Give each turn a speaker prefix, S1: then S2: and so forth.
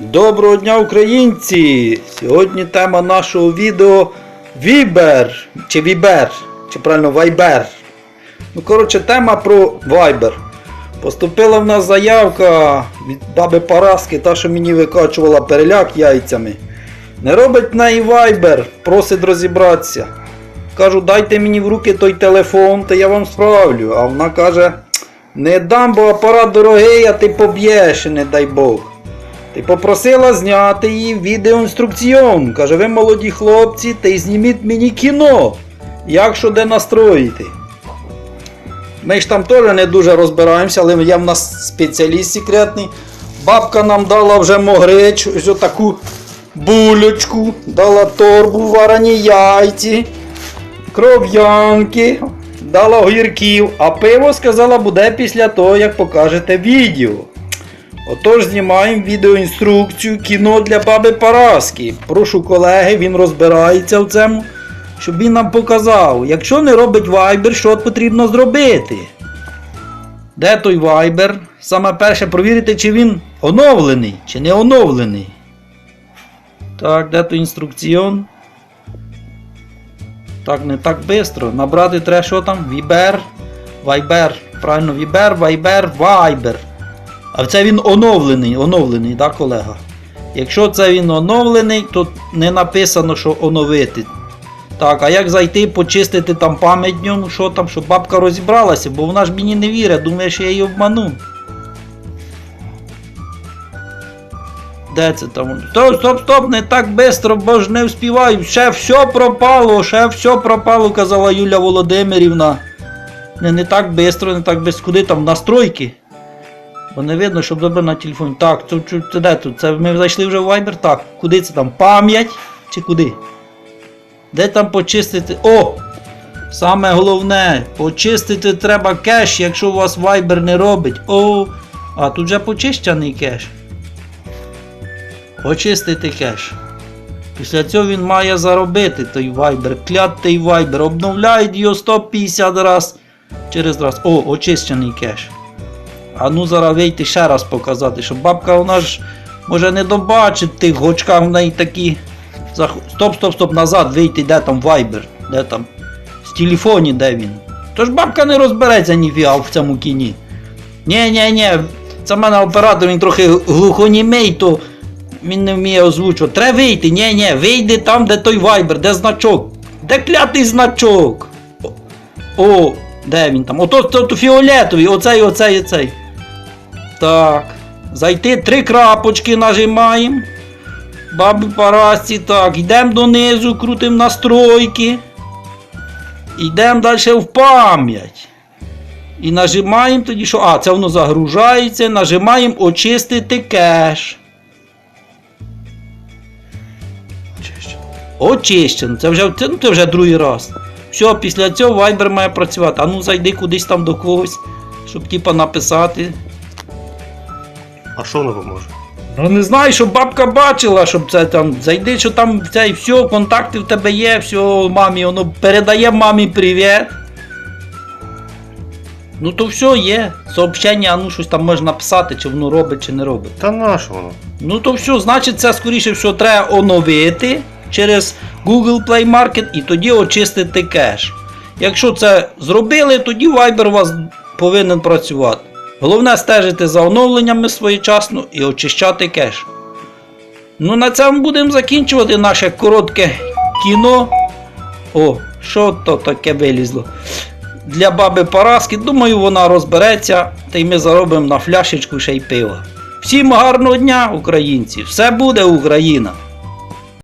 S1: Доброго дня, українці! Сьогодні тема нашого відео Вібер чи Вібер, чи правильно Вайбер. Ну, коротше, тема про Вайбер. Поступила в нас заявка від баби Параски, та, що мені викачувала переляк яйцями. Не робить неї Вайбер, просить розібратися. Кажу, дайте мені в руки той телефон, то я вам справлю. А вона каже, не дам, бо апарат дорогий, а ти поб'єш, не дай Бог. Ти попросила зняти її відеоінструкціон. Каже, ви молоді хлопці, та й зніміть мені кіно. Як що де настроїти. Ми ж там теж не дуже розбираємося, але є в нас спеціаліст секретний. Бабка нам дала вже могрич, ось таку булючку, дала торбу варені яйці, кров'янки, дала огірків, а пиво сказала буде після того, як покажете відео. Отож знімаємо відеоінструкцію кіно для баби Параски. Прошу колеги, він розбирається в цьому, щоб він нам показав, якщо не робить вайбер, що потрібно зробити. Де той вайбер? Саме перше провірити, чи він оновлений, чи не оновлений. Так, де той інструкціон? Так, не так швидко. Набрати треба що там? Вібер. Вайбер. Правильно, Вібер, Вайбер, Вайбер. А це він оновлений, оновлений, да, колега? Якщо це він оновлений, то не написано, що оновити. Так, а як зайти, почистити там пам'ять ньому, що там, щоб бабка розібралася, бо вона ж мені не вірить, думає, що я її обману. Де це там? Стоп, стоп, стоп, не так швидко, бо ж не вспіваю. Ще все пропало, ще все пропало, казала Юля Володимирівна. Не, не так швидко, не так швидко. Куди там? Настройки? Бо не видно, щоб добре на телефоні. Так, це, це, де тут? Це ми зайшли вже в Viber? Так, куди це там? Пам'ять? Чи куди? Де там почистити? О! Саме головне, почистити треба кеш, якщо у вас Viber не робить. О! А тут вже почищений кеш. Очистити кеш. Після цього він має заробити той Viber. Клятий Viber. Обновляють його 150 раз через раз. О, очищений кеш. А ну зараз вийти ще раз показати, щоб бабка вона ж може не добачить тих гочках в неї такі. Стоп, стоп, стоп, назад вийти, де там Viber, де там. З телефоні, де він. Тож бабка не розбереться ніфіга в цьому кіні. Нє, нє, нє, це в мене оператор, він трохи глухонімей, то він не вміє озвучувати. Треба вийти, нє, нє, вийди там, де той Viber, де значок. Де клятий значок? О де він там? Ото то, то фіолетовий, оцей, оцей, оцей. Так. Зайти три крапочки нажимаємо. Бабі Парасці, так. Йдемо донизу, крутимо настройки. Йдемо далі в пам'ять. І нажимаємо тоді, що. А, це воно загружається. Нажимаємо очистити кеш. Очищено. Це вже, це, ну, це вже другий раз. Все, після цього Viber має працювати. А ну зайди кудись там до когось, щоб типа написати.
S2: А що воно поможе?
S1: Ну не знаю, щоб бабка бачила, щоб це там. Зайди, що там це і все, контакти в тебе є, все, мамі, воно передає мамі привіт. Ну то все є. Сообщення, а ну щось там можна написати, чи воно робить, чи не робить.
S2: Та на що воно?
S1: Ну то все, значить, це скоріше всього треба оновити через Google Play Market і тоді очистити кеш. Якщо це зробили, тоді Viber у вас повинен працювати. Головне стежити за оновленнями своєчасно і очищати кеш. Ну на цьому будемо закінчувати наше коротке кіно. О, що то таке вилізло? Для баби Параски, думаю, вона розбереться, та й ми заробимо на фляшечку ще й пива. Всім гарного дня, українці! Все буде Україна!